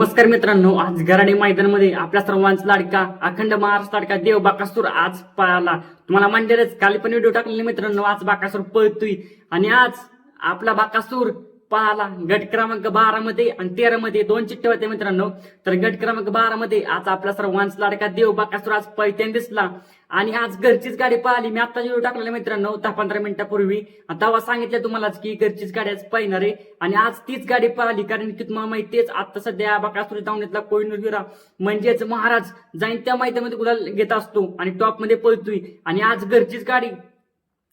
नमस्कार मित्रांनो आज गराडे मैदानमध्ये आपल्या सर्वांचा लाडका अखंड महाराष्ट्र लाडका देव बाकासूर आज पळाला. तुम्हाला म्हणजेच काल पण व्हिडिओ टाकलेले मित्रांनो आज बाकासूर पळतोय. आणि आज आपला बाकासूर पळाला गट क्रमांक बारा मध्ये आणि तेरा मध्ये दोन चिठ्ठे होते मित्रांनो. तर गट क्रमांक बारा मध्ये आज आपला सर्वांचा लाडका देव बाकासूर आज पैत्यान दिसला. आणि आज घरचीच गाडी पाहिली. मी आता व्हिडिओ टाकलेला मित्रांनो दहा पंधरा मिनिटापूर्वी. तेव्हा सांगितलं तुम्हालाच की घरचीच गाडी आज पाहिणार आहे. आणि आज तीच गाडी पाहिली. कारण की तुम्हाला माहितीच आता सध्या बकासुरी दावणीतला कोहिनूर विरा म्हणजेच महाराज जाईन त्या माहितीमध्ये गुलाल घेत असतो. आणि टॉपमध्ये पळतोय. आणि आज घरचीच गाडी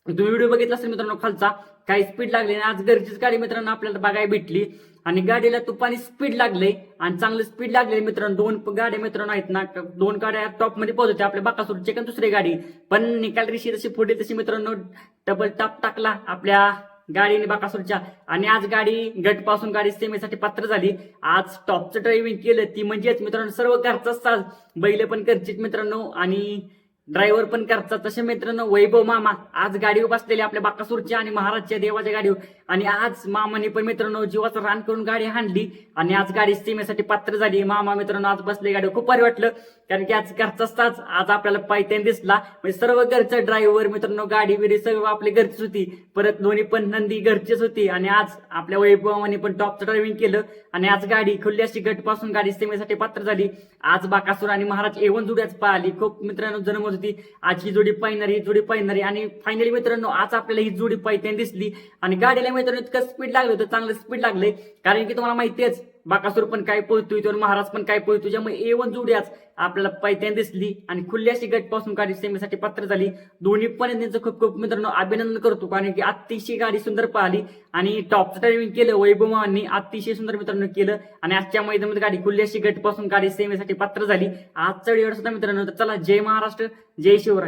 तुम्ही व्हिडिओ बघितला असेल मित्रांनो खालचा काही स्पीड लागली आणि आज गरजेची गाडी मित्रांनो आपल्याला बघायला भेटली. आणि गाडीला तुपाने स्पीड लागले आणि चांगलं स्पीड लागले. मित्रांनो दोन गाड्या मित्रांनो आहेत ना दोन गाड्या टॉपमध्ये पोहोचते आपल्या बाकासूरची आणि दुसरी गाडी. पण निकाल रेषी जशी पुढे तशी मित्रांनो डबल टाप टाकला आपल्या गाडीने बाकासूरच्या. आणि आज गाडी गटपासून गाडी सेमीसाठी पात्र झाली. आज टॉपचं ड्रायव्हिंग केलं. ती म्हणजेच मित्रांनो सर्व घरचा साज. बैल पण घरचीच मित्रांनो. आणि ड्रायव्हर पण करतात. तसे मित्रांनो वैभव मामा आज गाडीवर बसलेले आपल्या बाकासूरच्या आणि महाराजच्या देवाच्या गाडीवर. आणि आज मामाने पण मित्रांनो जीवाचं रान करून गाडी हाणली आणि आज गाडी सीमेसाठी पात्र झाली. मामा मित्रांनो आज बसले गाडी खूप भारी वाटलं. कारण की आज घरचाच तास आज आपल्याला पायथ्यान दिसला. म्हणजे सर्व घरचं ड्रायव्हर मित्रांनो गाडी बिडी सर्व आपली घरचीच होती. परत दोन्ही पण नंदी घरचीच होती. आणि आज आपल्या वैभवाने पण टॉपचं ड्रायव्हिंग केलं. आणि आज गाडी खुल्ली अशी गटपासून गाडी सीमेसाठी पात्र झाली. आज बाकासूर आणि महाराज एवन जुड्याच पाहिली खूप मित्रांनो जन्म होती. आज ही जोडी पाहणारी ही जोडी पाहणारी. आणि फायनली मित्रांनो आज आपल्याला ही जोडी पायथ्यान दिसली. आणि गाडीला मित्रांनो इतकं स्पीड लागलं होतं चांगलं स्पीड लागलंय. कारण की तुम्हाला माहितीच बाकासूर पण काय पोहतोय तो महाराज पण काय पोहतोय ज्यामुळे ए वन जोड्याच आपल्याला पायथ्यान दिसली आणि खुल्याशी गटपासून गाडी सेमीसाठी पात्र झाली. दोन्ही पण त्यांचं खूप खूप मित्रांनो अभिनंदन करतो कारण की अतिशय गाडी सुंदर पाहिली आणि टॉपचं ड्रायव्हिंग केलं वैभवांनी अतिशय सुंदर मित्रांनो केलं आणि आजच्या मैदानामध्ये गाडी खुल्याशी गटपासून गाडी सेमीसाठी पात्र झाली. आजचा वेळ सुद्धा मित्रांनो तर चला जय महाराष्ट्र जय शिवराय.